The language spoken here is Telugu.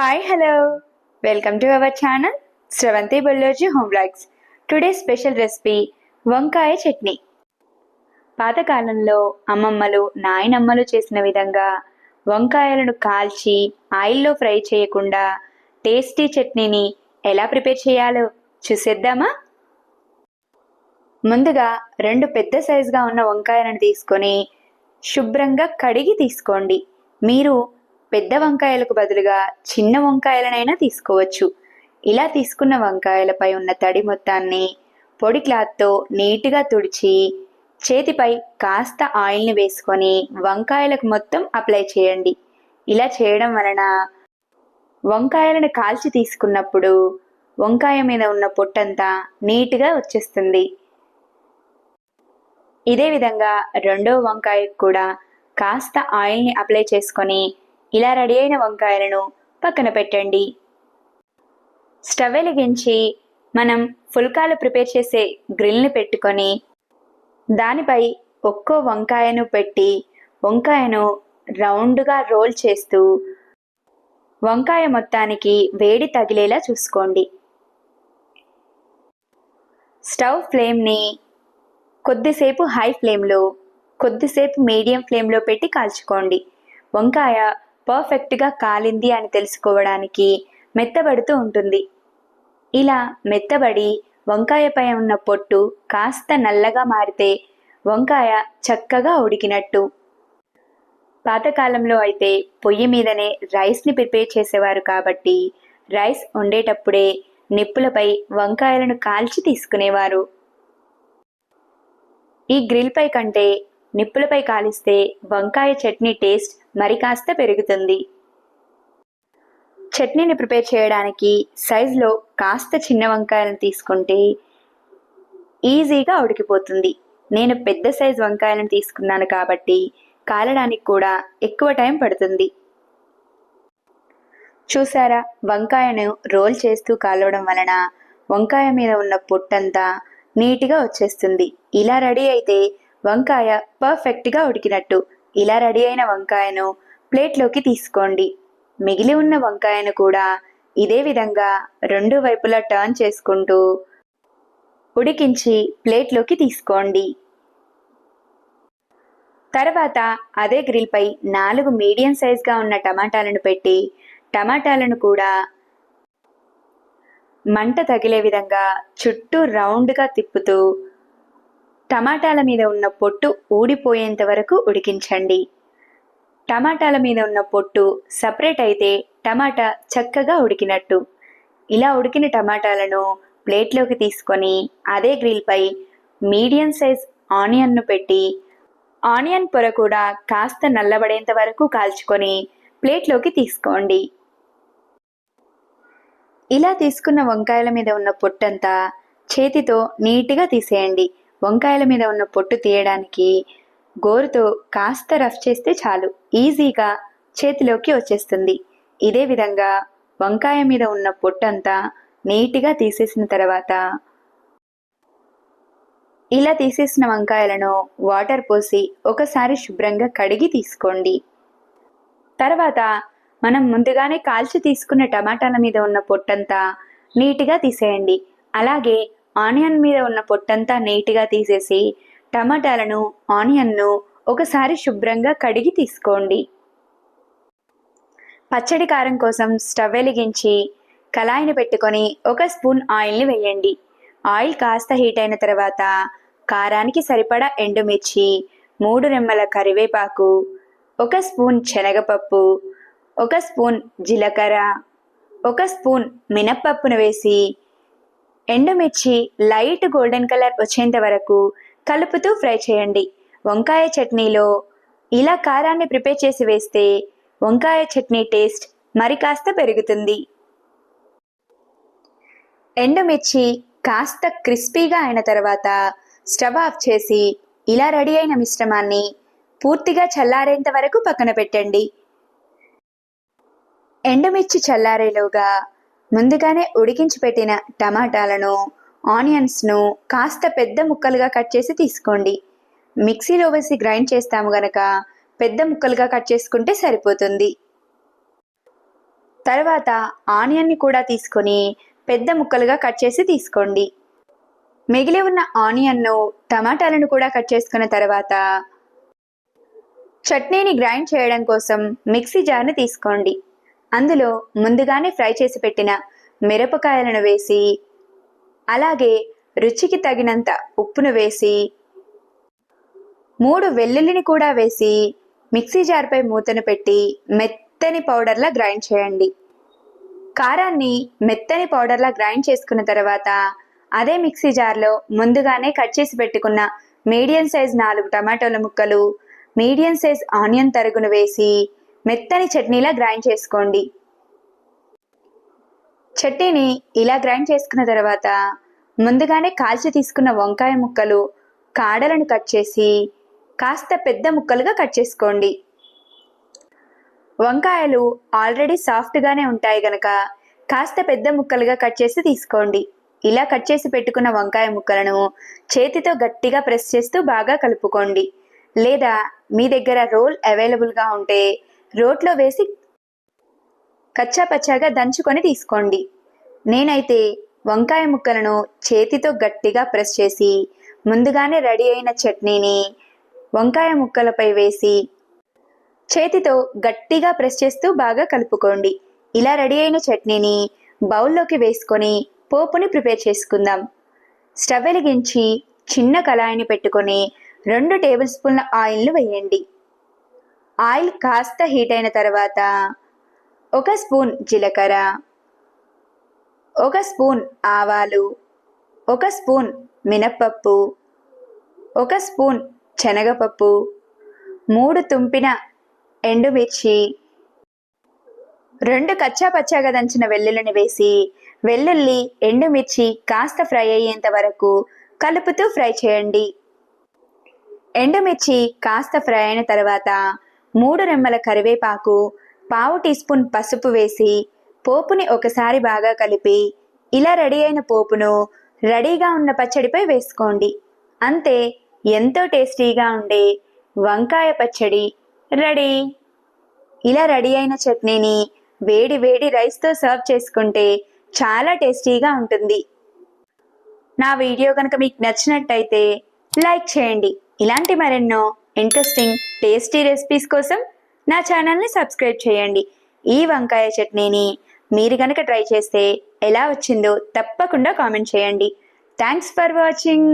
Hi hello welcome to our channel Sravanthi Bolloji home blogs today special recipe వంకాయ చట్నీ. పాతకాలంలో అమ్మమ్మలు నాయనమ్మలు చేసిన విధంగా వంకాయలను కాల్చి ఆయిల్లో ఫ్రై చేయకుండా టేస్టీ చట్నీని ఎలా ప్రిపేర్ చేయాలో చూసేద్దామా? ముందుగా రెండు పెద్ద సైజుగా ఉన్న వంకాయలను తీసుకొని శుభ్రంగా కడిగి తీసుకోండి. మీరు పెద్ద వంకాయలకు బదులుగా చిన్న వంకాయలనైనా తీసుకోవచ్చు. ఇలా తీసుకున్న వంకాయలపై ఉన్న తడి మొత్తాన్ని పొడి క్లాత్తో నీట్గా తుడిచి చేతిపై కాస్త ఆయిల్ని వేసుకొని వంకాయలకు మొత్తం అప్లై చేయండి. ఇలా చేయడం వలన వంకాయలను కాల్చి తీసుకున్నప్పుడు వంకాయ మీద ఉన్న పొట్టంతా నీట్గా వచ్చేస్తుంది. ఇదే విధంగా రెండో వంకాయకు కూడా కాస్త ఆయిల్ని అప్లై చేసుకొని ఇలా రెడీ అయిన వంకాయలను పక్కన పెట్టండి. స్టవ్ వెలిగించి మనం ఫుల్కాలు ప్రిపేర్ చేసే గ్రిల్ని పెట్టుకొని దానిపై ఒక్కో వంకాయను పెట్టి వంకాయను రౌండ్గా రోల్ చేస్తూ వంకాయ మొత్తానికి వేడి తగిలేలా చూసుకోండి. స్టవ్ ఫ్లేమ్ని కొద్దిసేపు హై ఫ్లేమ్లో కొద్దిసేపు మీడియం ఫ్లేమ్లో పెట్టి కాల్చుకోండి. వంకాయ పర్ఫెక్ట్గా కాలింది అని తెలుసుకోవడానికి మెత్తబడుతూ ఉంటుంది. ఇలా మెత్తబడి వంకాయపై ఉన్న పొట్టు కాస్త నల్లగా మారితే వంకాయ చక్కగా ఉడికినట్టు. పాతకాలంలో అయితే పొయ్యి మీదనే రైస్ని ప్రిపేర్ చేసేవారు కాబట్టి రైస్ వండేటప్పుడే నిప్పులపై వంకాయలను కాల్చి తీసుకునేవారు. ఈ గ్రిల్పై కంటే నిప్పులపై కాలిస్తే వంకాయ చట్నీ టేస్ట్ మరి కాస్త పెరుగుతుంది. చట్నీని ప్రిపేర్ చేయడానికి సైజులో కాస్త చిన్న వంకాయలను తీసుకుంటే ఈజీగా ఉడికిపోతుంది. నేను పెద్ద సైజు వంకాయలను తీసుకున్నాను కాబట్టి కాలడానికి కూడా ఎక్కువ టైం పడుతుంది. చూసారా? వంకాయను రోల్ చేస్తూ కాలవడం వలన వంకాయ మీద ఉన్న పొట్టంతా నీట్గా వచ్చేస్తుంది. ఇలా రెడీ అయితే వంకాయ పర్ఫెక్ట్గా ఉడికినట్టు ఇలా రెడీ అయిన వంకాయను ప్లేట్లోకి తీసుకోండి. మిగిలి ఉన్న వంకాయను కూడా ఇదే విధంగా రెండు వైపులా టర్న్ చేసుకుంటూ ఉడికించి ప్లేట్లోకి తీసుకోండి. తర్వాత అదే గ్రిల్పై నాలుగు మీడియం సైజ్గా ఉన్న టమాటాలను పెట్టి టమాటాలను కూడా మంట తగిలే విధంగా చుట్టూ రౌండ్గా తిప్పుతూ టమాటాల మీద ఉన్న పొట్టు ఊడిపోయేంత వరకు ఉడికించండి. టమాటాల మీద ఉన్న పొట్టు సపరేట్ అయితే టమాటా చక్కగా ఉడికినట్టు. ఇలా ఉడికిన టమాటాలను ప్లేట్లోకి తీసుకొని అదే గ్రిల్పై మీడియం సైజ్ ఆనియన్ను పెట్టి ఆనియన్ పొర కూడా కాస్త నల్లబడేంత వరకు కాల్చుకొని ప్లేట్లోకి తీసుకోండి. ఇలా తీసుకున్న వంకాయల మీద ఉన్న పొట్టంతా చేతితో నీట్గా తీసేయండి. వంకాయల మీద ఉన్న పొట్టు తీయడానికి గోరుతో కాస్త రఫ్ చేస్తే చాలు. ఈజీగా చేతిలోకి వచ్చేస్తుంది. ఇదే విధంగా వంకాయ మీద ఉన్న పొట్టంతా నీట్గా తీసేసిన తర్వాత ఇలా తీసేసిన వంకాయలను వాటర్ పోసి ఒకసారి శుభ్రంగా కడిగి తీసుకోండి. తర్వాత మనం ముందుగానే కాల్చి తీసుకున్న టమాటాల మీద ఉన్న పొట్టంతా నీట్గా తీసేయండి. అలాగే ఆనియన్ మీద ఉన్న పొట్టంతా నీట్గా తీసేసి టమాటాలను ఆనియన్ను ఒకసారి శుభ్రంగా కడిగి తీసుకోండి. పచ్చడి కారం కోసం స్టవ్ వెలిగించి కళాయిని పెట్టుకొని ఒక స్పూన్ ఆయిల్ని వేయండి. ఆయిల్ కాస్త హీట్ అయిన తర్వాత కారానికి సరిపడా ఎండుమిర్చి మూడు రెమ్మల కరివేపాకు ఒక స్పూన్ శనగపప్పు ఒక స్పూన్ జీలకర్ర ఒక స్పూన్ మినప్పప్పును వేసి ఎండుమిర్చి లైట్ గోల్డెన్ కలర్ వచ్చేంత వరకు కలుపుతూ ఫ్రై చేయండి. వంకాయ చట్నీలో ఇలా కారాన్ని ప్రిపేర్ చేసి వేస్తే వంకాయ చట్నీ టేస్ట్ మరి కాస్త పెరుగుతుంది. ఎండుమిర్చి కాస్త క్రిస్పీగా అయిన తర్వాత స్టవ్ ఆఫ్ చేసి ఇలా రెడీ అయిన మిశ్రమాన్ని పూర్తిగా చల్లారేంత వరకు పక్కన పెట్టండి. ఎండుమిర్చి చల్లారేలోగా ముందుగానే ఉడికించి పెట్టిన టమాటాలను ఆనియన్స్ను కాస్త పెద్ద ముక్కలుగా కట్ చేసి తీసుకోండి. మిక్సీలో వేసి గ్రైండ్ చేస్తాము గనక పెద్ద ముక్కలుగా కట్ చేసుకుంటే సరిపోతుంది. తర్వాత ఆనియన్ని కూడా తీసుకొని పెద్ద ముక్కలుగా కట్ చేసి తీసుకోండి. మిగిలి ఉన్న ఆనియన్ను టమాటాలను కూడా కట్ చేసుకున్న తర్వాత చట్నీని గ్రైండ్ చేయడం కోసం మిక్సీ జార్ని తీసుకోండి. అందులో ముందుగానే ఫ్రై చేసి పెట్టిన మిరపకాయలను వేసి అలాగే రుచికి తగినంత ఉప్పును వేసి మూడు వెల్లుల్లిని కూడా వేసి మిక్సీ జార్పై మూతను పెట్టి మెత్తని పౌడర్లా గ్రైండ్ చేయండి. కారాన్ని మెత్తని పౌడర్లా గ్రైండ్ చేసుకున్న తర్వాత అదే మిక్సీ జార్లో ముందుగానే కట్ చేసి పెట్టుకున్న మీడియం సైజ్ నాలుగు టమాటోల ముక్కలు మీడియం సైజ్ ఆనియన్ తరుగును వేసి మెత్తని చట్నీలా గ్రైండ్ చేసుకోండి. చట్నీని ఇలా గ్రైండ్ చేసుకున్న తర్వాత ముందుగానే కాల్చి తీసుకున్న వంకాయ ముక్కలు కాడలను కట్ చేసి కాస్త పెద్ద ముక్కలుగా కట్ చేసుకోండి. వంకాయలు ఆల్రెడీ సాఫ్ట్గానే ఉంటాయి గనక కాస్త పెద్ద ముక్కలుగా కట్ చేసి తీసుకోండి. ఇలా కట్ చేసి పెట్టుకున్న వంకాయ ముక్కలను చేతితో గట్టిగా ప్రెస్ చేస్తూ బాగా కలుపుకోండి. లేదా మీ దగ్గర రోల్ అవైలబుల్గా ఉంటే రోట్లో వేసి కచ్చా పచ్చాగా దంచుకొని తీసుకోండి. నేనైతే వంకాయ ముక్కలను చేతితో గట్టిగా ప్రెస్ చేసి ముందుగానే రెడీ అయిన చట్నీని వంకాయ ముక్కలపై వేసి చేతితో గట్టిగా ప్రెస్ చేస్తూ బాగా కలుపుకోండి. ఇలా రెడీ అయిన చట్నీని బౌల్లోకి వేసుకొని పోపుని ప్రిపేర్ చేసుకుందాం. స్టవ్ వెలిగించి చిన్న కళాయిని పెట్టుకొని రెండు టేబుల్ స్పూన్ల ఆయిల్ను వేయండి. ఆయిల్ కాస్త హీట్ అయిన తర్వాత ఒక స్పూన్ జీలకర్ర ఒక స్పూన్ ఆవాలు ఒక స్పూన్ మినప్పప్పు ఒక స్పూన్ శనగపప్పు మూడు తుంపిన ఎండుమిర్చి రెండు కచ్చా పచ్చాగా దంచిన వెల్లుల్లిని వేసి వెల్లుల్లి ఎండుమిర్చి కాస్త ఫ్రై అయ్యేంత వరకు కలుపుతూ ఫ్రై చేయండి. ఎండుమిర్చి కాస్త ఫ్రై అయిన తర్వాత మూడు రెమ్మల కరివేపాకు పావు టీ స్పూన్ పసుపు వేసి పోపుని ఒకసారి బాగా కలిపి ఇలా రెడీ అయిన పోపును రెడీగా ఉన్న పచ్చడిపై వేసుకోండి. అంతే ఎంతో టేస్టీగా ఉండే వంకాయ పచ్చడి రెడీ. ఇలా రెడీ అయిన చట్నీని వేడి వేడి రైస్తో సర్వ్ చేసుకుంటే చాలా టేస్టీగా ఉంటుంది. నా వీడియో కనుక మీకు నచ్చినట్టయితే లైక్ చేయండి. ఇలాంటి మరెన్నో ఇంట్రెస్టింగ్ టేస్టీ రెసిపీస్ కోసం నా ఛానల్ని సబ్స్క్రైబ్ చేయండి. ఈ వంకాయ చట్నీని మీరు కనుక ట్రై చేస్తే ఎలా వచ్చిందో తప్పకుండా కామెంట్ చేయండి. Thanks for watching.